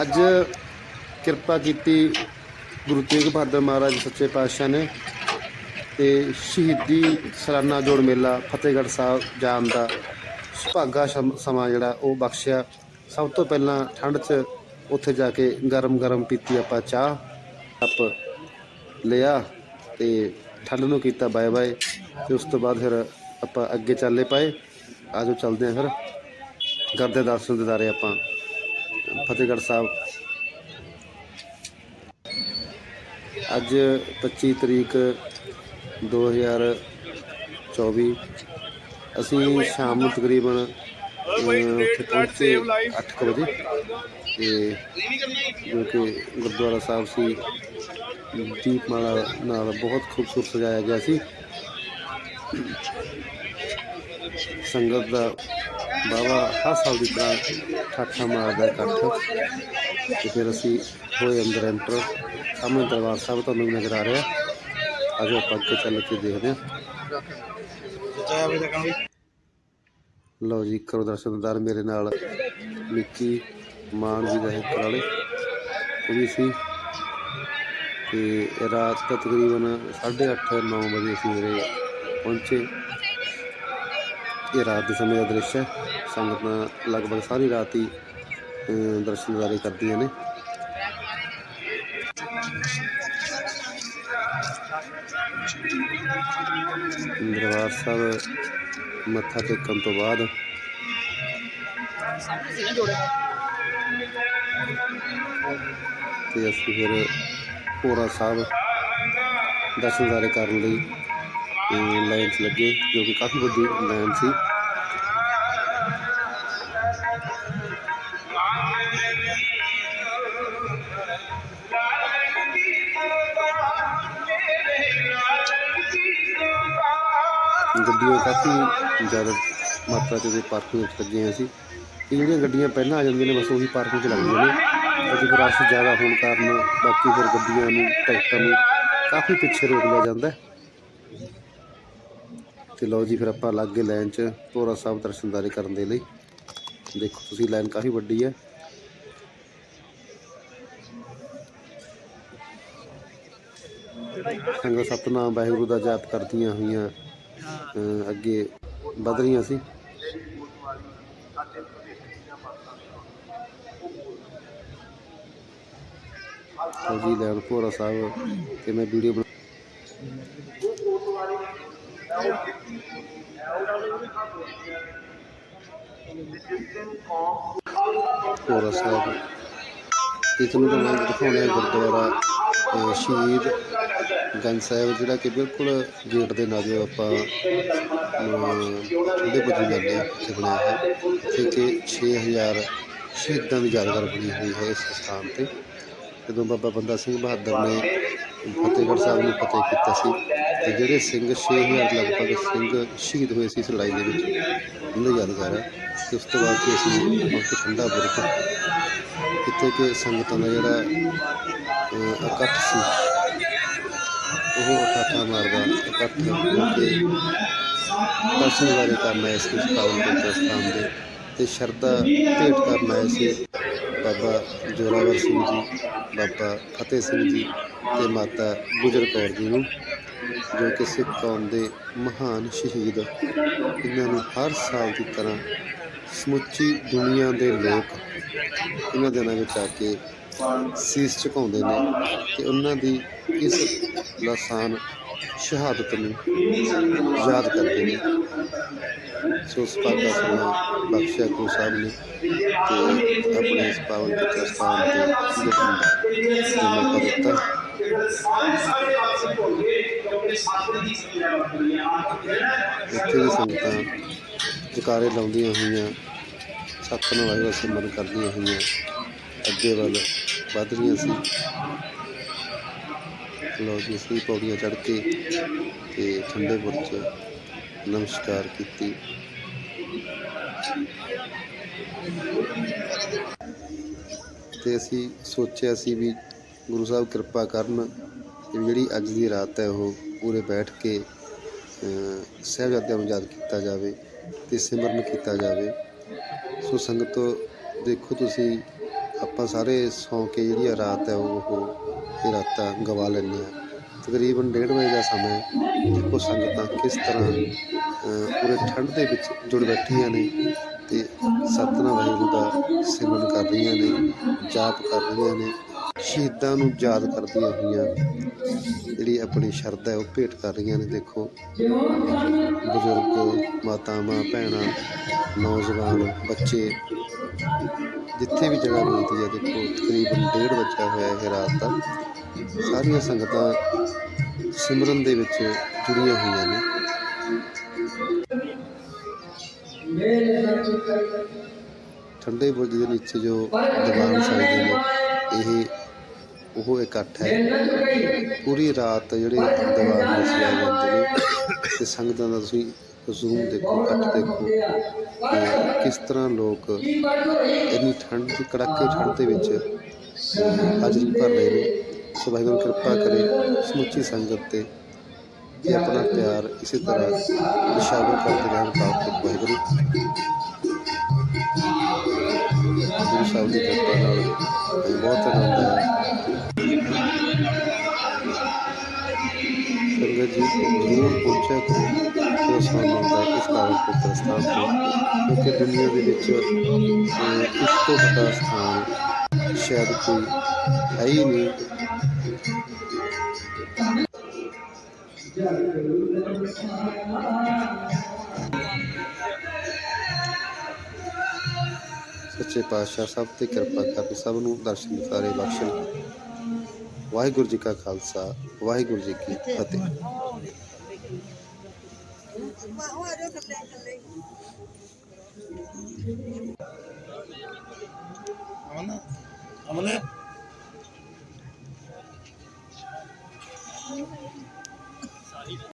ਅੱਜ ਕਿਰਪਾ ਕੀਤੀ ਗੁਰੂ ਤੇਗ ਬਹਾਦਰ ਮਹਾਰਾਜ ਸੱਚੇ ਪਾਤਸ਼ਾਹ ਨੇ ਤੇ ਸ਼ਹੀਦੀ ਸਲਾਨਾ ਜੋੜ ਮੇਲਾ ਫਤਿਹਗੜ੍ਹ ਸਾਹਿਬ ਜਾਣ ਦਾ ਸੁਭਾਗਾ ਸ਼ਮ- ਸਮਾਂ ਜਿਹੜਾ ਉਹ ਬਖਸ਼ਿਆ। ਸਭ ਤੋਂ ਪਹਿਲਾਂ ਠੰਡ 'ਚ ਉੱਥੇ ਜਾ ਕੇ ਗਰਮ ਗਰਮ ਪੀਤੀ ਆਪਾਂ ਚਾਹ ਆਪ ਲਿਆ ਤੇ ਠੰਡ ਨੂੰ ਕੀਤਾ ਬਾਏ ਬਾਏ ਤੇ ਉਸ ਤੋਂ ਬਾਅਦ ਫਿਰ ਆਪਾਂ ਅੱਗੇ ਚੱਲੇ ਪਏ। ਆਜੋ ਚੱਲਦੇ ਹਾਂ ਫਿਰ। ਕਰਦੇ ਦਰਸ਼ਨ ਦਿਦਾਰੇ ਆਪਾਂ ਫਤਿਹਗੜ੍ਹ ਸਾਹਿਬ। ਅੱਜ 25 ਤਰੀਕ 2024 ਅਸੀਂ ਸ਼ਾਮ ਨੂੰ ਤਕਰੀਬਨ ਅਹ, ਉੱਥੇ ਪਹੁੰਚੇ 8 ਵਜੇ। ਤੇ ਜੋ ਕਿ ਗੁਰਦੁਆਰਾ ਸਾਹਿਬ ਸੀ ਦੀਪਮਾਲਾ ਨਾਲ ਬਹੁਤ ਖੂਬਸੂਰਤ ਸਜਾਇਆ ਗਿਆ ਸੀ। ਸੰਗਤ ਦਾ ਬਾਬਾ ਹਰ ਸਾਲ ਦੀ ਤਰ੍ਹਾਂ ਠਾਠਾ ਮਾਰਦਾ ਇਕੱਠ। ਤੇ ਫਿਰ ਅਸੀਂ ਹੋਏ ਅੰਦਰ ਐਂਟਰ ਸਾਹਮਣੇ ਦਰਬਾਰ ਸਾਹਿਬ ਤੁਹਾਨੂੰ ਵੀ ਨਜ਼ਰ ਆ ਰਿਹਾ। ਆਜੋ ਆਪਾਂ ਅੱਗੇ ਚੱਲ ਕੇ ਦੇਖਦੇ ਹਾਂ। ਲਓ ਜੀ, ਕਰੋ ਦਰਸ਼ਨਦਾਰ ਮੇਰੇ ਨਾਲ। ਮਿੱਕੀ ਮਾਨ ਜੀ ਦਾ ਹਿੱਕਰ ਵਾਲੇ। ਉਹ ਵੀ ਸੀ। ਤੇ ਰਾਤ ਦਾ ਤਕਰੀਬਨ 8:30 9 ਵਜੇ ਅਸੀਂ ਉਰੇ ਪਹੁੰਚੇ। ਇਹ ਰਾਤ ਦੇ ਸਮੇਂ ਦਾ ਦ੍ਰਿਸ਼ ਹੈ। ਸੰਗਤਾਂ ਲਗਭਗ ਸਾਰੀ ਰਾਤ ਹੀ ਦਰਸ਼ਨ ਦਿਦਾਰੇ ਕਰਦੀਆਂ ਨੇ। ਦਰਬਾਰ ਸਾਹਿਬ ਮੱਥਾ ਟੇਕਣ ਤੋਂ ਬਾਅਦ ਤੇ ਅਸੀਂ ਫਿਰ ਭੋਰਾ ਸਾਹਿਬ ਦਰਸ਼ਨ ਦਿਦਾਰੇ ਕਰਨ ਲਈ ਲਾਈਨਸ ਲੱਗੇ, ਜੋ ਕਿ ਕਾਫੀ ਵੱਡੀ ਲਾਈਨ ਸੀ। ਗੱਡੀਆਂ ਕਾਫੀ ਜ਼ਿਆਦਾ ਮਾਤਰਾ 'ਚ ਉਹਦੇ ਪਾਰਕਿੰਗ ਵਿੱਚ ਲੱਗੀਆਂ ਹੋਈਆਂ ਸੀ। ਇਹ ਜਿਹੜੀਆਂ ਗੱਡੀਆਂ ਪਹਿਲਾਂ ਆ ਜਾਂਦੀਆਂ ਨੇ, ਬਸ ਉਹੀ ਪਾਰਕਿੰਗ 'ਚ ਲੱਗਦੀਆਂ ਨੇ। ਅਤੇ ਫਿਰ ਰਸ਼ ਜ਼ਿਆਦਾ ਹੋਣ ਕਾਰਨ ਬਾਕੀ ਫਿਰ ਗੱਡੀਆਂ ਨੂੰ ਟਰੈਕਟਰ ਨੂੰ ਕਾਫੀ ਪਿੱਛੇ ਰੋਕ ਲਿਆ ਜਾਂਦਾ ਹੈ। ਤੇ ਲਓ ਜੀ, ਫਿਰ ਆਪਾਂ ਲੱਗ ਗਏ ਲਾਈਨ 'ਚ ਭੋਰਾ ਸਾਹਿਬ ਦਰਸ਼ਨਦਾਰੀ ਕਰਨ ਦੇ ਲਈ। ਦੇਖੋ, ਤੁਸੀਂ ਲਾਈਨ ਕਾਫੀ ਵੱਡੀ ਹੈ। ਸੰਗਤ ਸਤਨਾਮ, ਵਾਹਿਗੁਰੂ ਦਾ ਜਾਪ ਕਰਦੀਆਂ ਹੋਈਆਂ ਅੱਗੇ ਵਧ ਰਹੀਆਂ ਸੀ। ਜੀ, ਲੈਣ ਭੋਰਾ ਸਾਹਿਬ, ਤੇ ਮੈਂ ਵੀਡੀਓ ਬਣਾ ਭੋਰਾ ਸਾਹਿਬ। ਇਹ ਤੁਹਾਨੂੰ ਮੈਂ ਦਿਖਾਉਣਾ ਹੈ ਗੁਰਦੁਆਰਾ ਸ਼ਹੀਦ ਗੰਜ ਸਾਹਿਬ, ਜਿਹੜਾ ਕਿ ਬਿਲਕੁਲ ਗੇਟ ਦੇ ਨਾਲ ਆਪਾਂ ਠੰਡੇ ਪੁੱਜੀ ਜਾਂਦੇ ਹਾਂ, ਇੱਥੇ ਬਣਿਆ ਹੈ ਇੱਥੇ ਕਿ 6000 ਸ਼ਹੀਦਾਂ ਦੀ ਯਾਦਗਾਰ ਬਣੀ ਹੋਈ ਹੈ ਇਸ ਸਥਾਨ ਤੇ। ਜਦੋਂ ਬਾਬਾ ਬੰਦਾ ਸਿੰਘ ਬਹਾਦਰ ਨੇ ਫਤਿਹਗੜ੍ਹ ਸਾਹਿਬ ਨੂੰ ਫਤਿਹ ਕੀਤਾ ਸੀ ਤੇ ਜਿਹੜੇ ਸਿੰਘ 6000 ਲਗਭਗ ਸਿੰਘ ਸ਼ਹੀਦ ਹੋਏ ਸੀ ਇਸ ਲੜਾਈ ਦੇ ਵਿੱਚ ਉਹਨਾਂ ਦੀ ਯਾਦਗਾਰ ਹੈ ਤੇ ਉਸ ਤੋਂ ਬਾਅਦ ਕਿ ਅਸੀਂ ਪਹੁੰਚੇ ਠੰਡਾ ਬੁਰਜ ਇੱਥੇ ਕਿ ਸੰਗਤਾਂ ਦਾ ਜਿਹੜਾ ਇਕੱਠ ਸੀ। ਉਹ ਠਾਠਾ ਮਾਰਦਾ, ਇਕੱਠ ਜੋ ਕਿ ਦਰਸ਼ਨ ਬਾਰੇ ਕਰਨ ਆਏ ਸੀ ਇਸ ਪਾਵਨ ਪਵਿੱਤਰ ਸਥਾਨ ਦੇ, ਤੇ ਸ਼ਰਧਾ ਭੇਟ ਕਰਨ ਆਏ ਸੀ। ਬਾਬਾ ਜੋਰਾਵਰ ਸਿੰਘ ਜੀ, ਬਾਬਾ ਫਤਿਹ ਸਿੰਘ ਜੀ ਤੇ ਮਾਤਾ ਗੁਜਰ ਕੌਰ ਜੀ ਨੂੰ, ਜੋ ਕਿ ਸਿੱਖ ਕੌਮ ਦੇ ਮਹਾਨ ਸ਼ਹੀਦ। ਇਹਨਾਂ ਨੂੰ ਹਰ ਸਾਲ ਦੀ ਤਰ੍ਹਾਂ ਸਮੁੱਚੀ ਦੁਨੀਆ ਦੇ ਲੋਕ ਇਹਨਾਂ ਦਿਨਾਂ ਵਿੱਚ ਆ ਕੇ ਸੀਸ ਝੁਕਾਉਂਦੇ ਨੇ ਤੇ ਉਹਨਾਂ ਦੀ ਇਸ ਲਾਸਾਨ ਸ਼ਹਾਦਤ ਨੂੰ ਯਾਦ ਕਰਦੇ ਨੇ। ਸੋ ਸਪਾਗਾ ਸਮਾਂ ਬਖਸ਼ਿਆ ਗੁਰੂ ਸਾਹਿਬ ਨੇ ਤੇ ਆਪਣੇ ਇਸ ਪਾਵਨ ਪਵਿੱਤਰ ਸਥਾਨ ਤੇ ਜਸ਼ਨ ਦਾ ਮੌਕਾ ਦਿੱਤਾ। ਇੱਥੇ ਦੀ ਸੰਗਤਾਂ ਜਕਾਰੇ ਲਾਉਂਦੀਆਂ ਹੋਈਆਂ ਸਤਿਨਾਮ ਵਾਹਿਗੁਰੂ ਦਾ ਸਿਮਰਨ ਕਰਦੀਆਂ ਹੋਈਆਂ, ਅੱਗੇ ਵੱਲ ਵੱਧ ਰਹੀਆਂ ਸੀ। ਲੋ ਜੀ ਅਸੀਂ ਪੌੜੀਆਂ ਚੜ੍ਹ ਕੇ ਤੇ ਠੰਡੇ ਬੁਰਜ ਨਮਸਕਾਰ ਕੀਤੀ। ਤੇ ਅਸੀਂ ਸੋਚਿਆ ਸੀ ਵੀ ਗੁਰੂ ਸਾਹਿਬ ਕਿਰਪਾ ਕਰਨ ਕਿ ਜਿਹੜੀ ਅੱਜ ਦੀ ਰਾਤ ਹੈ ਉਹ ਪੂਰੇ ਬੈਠ ਕੇ ਅਹ, ਸਾਹਿਬਜ਼ਾਦਿਆਂ ਨੂੰ ਯਾਦ ਕੀਤਾ ਜਾਵੇ ਤੇ ਸਿਮਰਨ ਕੀਤਾ ਜਾਵੇ। ਸੋ ਸੰਗਤੋ ਦੇਖੋ ਤੁਸੀਂ ਆਪਾਂ ਸਾਰੇ ਸੌਂ ਕੇ ਜਿਹੜੀ ਆ ਰਾਤ ਹੈ, ਉਹ ਇਹ ਰਾਤਾਂ ਗਵਾ ਲੈਂਦੇ ਆ ਤਕਰੀਬਨ 1:30 ਵਜੇ ਦਾ ਸਮਾਂ ਦੇਖੋ ਸੰਗਤਾਂ ਕਿਸ ਤਰ੍ਹਾਂ ਪੂਰੇ ਠੰਡ ਦੇ ਵਿੱਚ ਜੁੜ ਬੈਠੀਆਂ ਨੇ ਤੇ ਸਤਨਾਮ ਵਾਹਿਗੁਰੂ ਦਾ ਸਿਮਰਨ ਕਰ ਰਹੀਆਂ ਨੇ, ਜਾਪ ਕਰ ਰਹੀਆਂ ਨੇ। ਸ਼ਹੀਦਾਂ ਨੂੰ ਯਾਦ ਕਰਦੀਆਂ ਹੋਈਆਂ ਜਿਹੜੀ ਆਪਣੀ ਸ਼ਰਧਾ ਹੈ ਉਹ ਭੇਟ ਕਰ ਰਹੀਆਂ ਨੇ, ਦੇਖੋ। ਬਜ਼ੁਰਗ, ਮਾਤਾਵਾਂ, ਭੈਣਾਂ, ਨੌਜਵਾਨ, ਬੱਚੇ, ਜਿੱਥੇ ਵੀ ਜਗ੍ਹਾ ਮਿਲਦੀ ਹੈ, ਦੇਖੋ, ਤਕਰੀਬਨ 1:30 ਵਜੇ ਹੋਇਆ ਇਹ ਰਾਤ ਦਾ। ਸਾਰੀਆਂ ਸੰਗਤਾਂ ਸਿਮਰਨ ਦੇ ਵਿੱਚ ਜੁੜੀਆਂ ਹੋਈਆਂ ਨੇ। ਠੰਡੇ ਬੁਰਜ ਦੇ ਨੀਚੇ ਜੋ ਦੀਵਾਨ ਦੇ ਨੇ, ਇਹ ਉਹ ਇਕੱਠ ਹੈ। ਪੂਰੀ ਰਾਤ ਜਿਹੜੇ ਦੀਵਾਨ ਵਿੱਚ ਸਜਾਏ ਜਾਂਦੇ ਨੇ ਤੇ ਸੰਗਤਾਂ ਦਾ ਤੁਸੀਂ ਜ਼ੂਮ ਦੇਖੋ ਇਕੱਠ ਦੇਖੋ ਕਿਸ ਤਰ੍ਹਾਂ ਲੋਕ ਇੰਨੀ ਠੰਡ ਦੀ ਕੜਾਕੇ ਠੰਡ ਦੇ ਵਿੱਚ ਹਾਜ਼ਰੀ ਭਰ ਰਹੇ ਨੇ। ਸੋ ਵਾਹਿਗੁਰੂ ਕਿਰਪਾ ਕਰੇ ਸਮੁੱਚੀ ਸੰਗਤ ਤੇ ਤੇ ਆਪਣਾ ਪਿਆਰ ਇਸੇ ਤਰ੍ਹਾਂ ਨਿਸ਼ਾਵਰ ਕਰਦੇ ਰਹਿਣ ਪਾਕ ਵਾਹਿਗੁਰੂ ਗੁਰੂ ਸਾਹਿਬ ਦੀ ਕਿਰਪਾ ਨਾਲ। ਮੈਨੂੰ ਬਹੁਤ ਆਨੰਦ ਆਇਆ ਸੰਗਤ ਜੀ, ਜ਼ਰੂਰ ਪਹੁੰਚਿਆ ਕਰੋ ਜੋ ਸਾਨੂੰ ਦਾ ਇਸ ਕਾਰਨ ਪੁੱਤਰ ਸਥਾਨ ਤੋਂ ਕਿਉਂਕਿ ਦੁਨੀਆ ਦੇ ਵਿੱਚ ਇਸ ਤੋਂ ਵੱਡਾ ਸਥਾਨ ਸ਼ਾਇਦ ਕੋਈ ਹੈ ਹੀ ਨਹੀਂ। ਸੱਚੇ ਪਾਤਸ਼ਾਹ, ਸਭ ਤੇ ਕਿਰਪਾ ਕਰਨ, ਸਭ ਨੂੰ ਦਰਸ਼ਨ ਦਿਖਾਰੇ ਬਖਸ਼ਣ। ਵਾਹਿਗੁਰੂ ਜੀ ਕਾ ਖਾਲਸਾ, ਵਾਹਿਗੁਰੂ ਜੀ ਕੀ ਫਤਿਹ। ਅਮਨ ਅਮਨ।